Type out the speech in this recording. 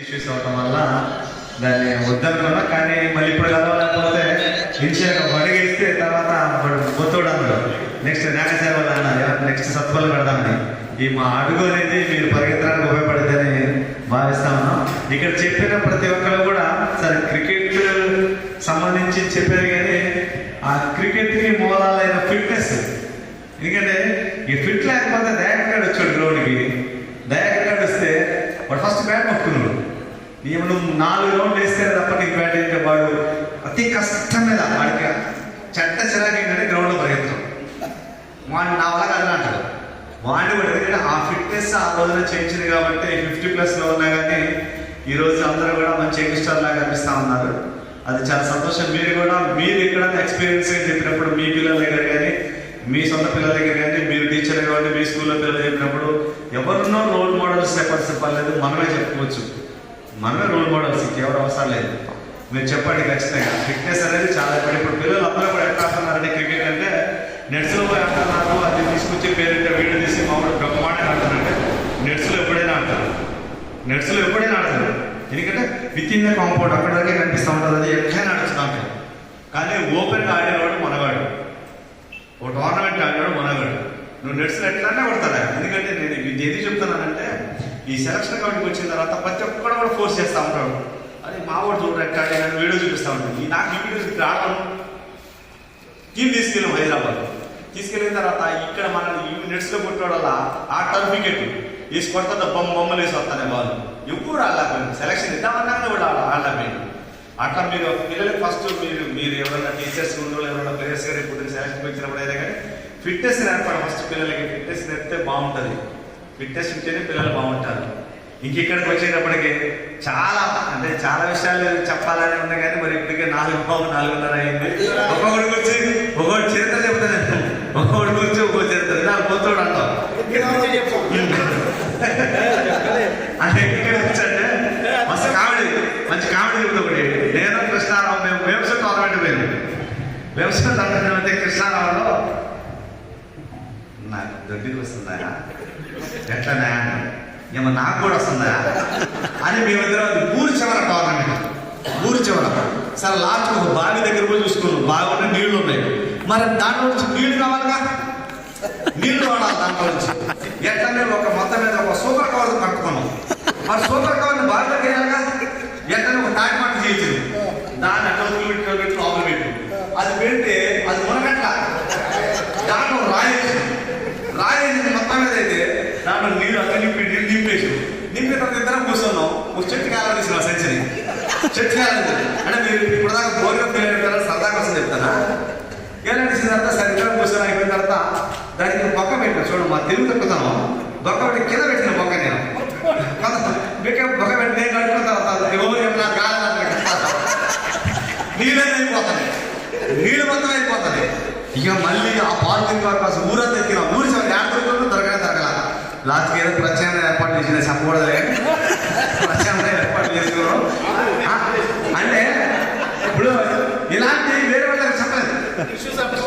Issues అవటం వల్ల దాన్ని వద్దనుకున్నా కానీ మళ్ళీ ఇప్పుడు కలవలేకపోతే ఇన్షియల్గా అడిగేస్తే తర్వాత వాడు అన్నాడు. నెక్స్ట్ నాగసేవ అన్నారు నెక్స్ట్ సత్వాలు పెడదామని ఈ మా అడుగు అనేది మీరు పరిగెత్తడానికి ఉపయోగపడుతుందని భావిస్తా ఉన్నాం. ఇక్కడ చెప్పిన ప్రతి ఒక్కరు కూడా సరే క్రికెట్ సంబంధించి చెప్పారు కానీ ఆ క్రికెట్కి మూలాలైన ఫిట్నెస్ ఎందుకంటే ఈ ఫిట్ లేకపోతే దయాకర్ వచ్చాడు నీవు నువ్వు నాలుగు రౌండ్లు వేస్తే తప్ప నీకు బ్యాట్ వాడు అతి కష్టం మీద వాడికి చెడ్డ చిరాకు ఏంటంటే గ్రౌండ్లో పరిగెత్తడం వాడిని నా వల్ల కదా అంటారు వాడిని కూడా ఎందుకంటే ఆ ఫిట్నెస్ ఆ రోజున చేయించింది కాబట్టి ఫిఫ్టీ ప్లస్లో ఉన్నా కానీ ఈ రోజు అందరూ కూడా మంచి యంగ్స్టర్ లాగా కనిపిస్తా ఉన్నారు. అది చాలా సంతోషం. మీరు కూడా మీరు ఇక్కడ ఎక్స్పీరియన్స్ చెప్పినప్పుడు మీ పిల్లల దగ్గర కానీ మీ సొంత పిల్లల దగ్గర కానీ మీరు టీచర్ కాబట్టి మీ స్కూల్లో పిల్లలు చెప్పినప్పుడు ఎవరినో రోల్ మోడల్స్ చెప్పాల్సిన పర్లేదు మనమే చెప్పుకోవచ్చు. మనమే రోల్ మోడల్స్ ఎవరు అవసరం లేదు. మీరు చెప్పండి ఖచ్చితంగా. ఫిట్నెస్ అనేది చాలా ఇప్పుడు ఇప్పుడు పిల్లలు అందరూ కూడా ఎట్లా ఆడుతున్నారంటే క్రికెట్ అంటే నెట్స్లో పోయి ఆడుతున్నారు అది తీసుకొచ్చి పేరెంట్ వీడియో తీసి మామూలు బ్రహ్మాండంగా ఆడుతున్నారంటే నెట్స్లో ఎప్పుడైనా ఆడతారు నెట్స్లో ఎప్పుడైనా ఆడతారు ఎందుకంటే విత్ ఇన్ ద కాంపౌండ్ అక్కడ వరకే కనిపిస్తూ ఉంటుంది అది ఎట్లయినా ఆడుతున్నాం కానీ ఓపెన్గా ఆడేవాడు మనవాడు. ఒక టోర్నమెంట్ ఆడేవాడు మనవాడు. నువ్వు నెట్స్లో ఎట్లన్నా కొడతాడా ఎందుకంటే నేను ఇది ఏది చెప్తున్నానంటే ఈ సెలక్షన్ కమిటీకి వచ్చిన తర్వాత ప్రతి ఒక్కడు కూడా ఫోర్స్ చేస్తూ ఉంటాడు. అది మావాడు చూడరు ఎట్లా వీడియో చూపిస్తూ ఉంటాడు ఈ నాకు ఈ వీడియో చూపి టీం తీసుకెళ్ళాం హైదరాబాద్. తీసుకెళ్ళిన తర్వాత ఇక్కడ మన నెట్స్లో కొట్టాడు వల్ల ఆ టర్ఫ్ వికెట్ వేసి కొడతా బొమ్మ బొమ్మలు వేసి వస్తానే వాళ్ళు ఎప్పుడు ఆడలేకపోయింది సెలక్షన్ ఇద్దామన్నా కూడా ఆడలేకపోయింది అట్లా మీరు పిల్లలకి ఫస్ట్ మీరు మీరు ఎవరైనా టీచర్స్ ఉండో ఎవరైనా ప్లేయర్స్ గారు ఇప్పుడు సెలక్షన్ వచ్చినప్పుడు అయినా కానీ ఫిట్నెస్ నేర్పాలి. ఫస్ట్ పిల్లలకి ఫిట్నెస్ నేర్పితే బాగుంటుంది. ఫిట్నెస్ ఉంటేనే పిల్లలు బాగుంటారు. ఇంక ఇక్కడికి వచ్చేటప్పటికి చాలా అంటే చాలా విషయాలు చెప్పాలని ఉంది కానీ మరి ఇప్పటికే నాలుగు బాబు నాలుగున్నర అయింది. ఒక్కొక్కడి గురించి ఒక్కొక్కటి చరిత్ర చెప్తాను ఒక్కొక్కడి గురించి ఒక్కో చరిత్ర. నాకు పోతాడు అంటాం అంటే ఇక్కడ వచ్చంటే మస్తు కామెడీ. మంచి కామెడీ చెప్తా ఒకటి. నేను కృష్ణారావు మేము వ్యవసాయ టోర్నమెంట్ పోయింది వ్యవసాయ టోర్నమెంట్ అయితే కృష్ణారావులో నాకు దగ్గరికి వస్తుందా ఎట్లనే ఏమో నాకు కూడా వస్తుందా? అని మేమిద్దరం అది ఊరి చివర టోర్నమెంట్ ఊరి చివర. సరే లాస్ట్ ఒక బావి దగ్గర పోయి చూసుకున్నాం బావి ఉన్న నీళ్ళు ఉన్నాయి. మరి దాంట్లో నుంచి నీళ్ళు కావాలిగా? నీళ్ళు వాడాలి దాంట్లో నుంచి? ఎట్లనే ఒక మొత్తం మీద ఒక సూపర్ కవర్ కట్టుకున్నాం. మరి సూపర్ కవర్ని బావి దగ్గర వెళ్ళగా ఎట్లనే ఒక తాటి మాట చేయించింది దాన్ని అట్లా వదిలిపెట్టి పెట్టి లోపల పెట్టి అది పెడితే అది మునగట్ల దాంట్లో రాయేసి రాయేసి మొత్తం మీద అయితే దాంట్లో నీళ్ళు అక్కడ నింపి నీళ్ళు నింపేసి నింపి తర్వాత ఇద్దరం కూర్చున్నాం ఒక చెట్టు కాలం తీసిన సెంచరీ. చెట్టు కాలం అంటే మీరు ఇప్పుడు దాకా బోర్గా ఫీల్ అయిన తర్వాత సరదా కోసం చెప్తానా? ఏలాంటి తర్వాత సరిగ్గా కూర్చొని అయిపోయిన తర్వాత దానికి బొక్క పెట్టిన. చూడండి మా తెలుగు తప్పుతాను బొక్క పెట్టి కింద పెట్టిన బొక్క నేను. మీకు బొక్క పెట్టి నేను కట్టుకున్న తర్వాత ఎవరు నా కాలం నీళ్ళే అయిపోతాయి. నీళ్ళు మొత్తం అయిపోతుంది ఇక మళ్ళీ ఆ పార్కింగ్ వరకు అసలు ఊరంతా ఎక్కిన. ఊరి చివరి యాత్రికులు దొరకనే లాస్ట్కి ఏదో ప్రత్యామ్నాయ ఏర్పాటు చేసిన చెప్పకూడదు ప్రత్యామ్నాయ ఏర్పాటు చేసుకున్నాం ఆ, అంటే ఇప్పుడు ఇలాంటి వేరే వాళ్ళకి చెప్పలేదు ఇష్యూస్ అప్పుడు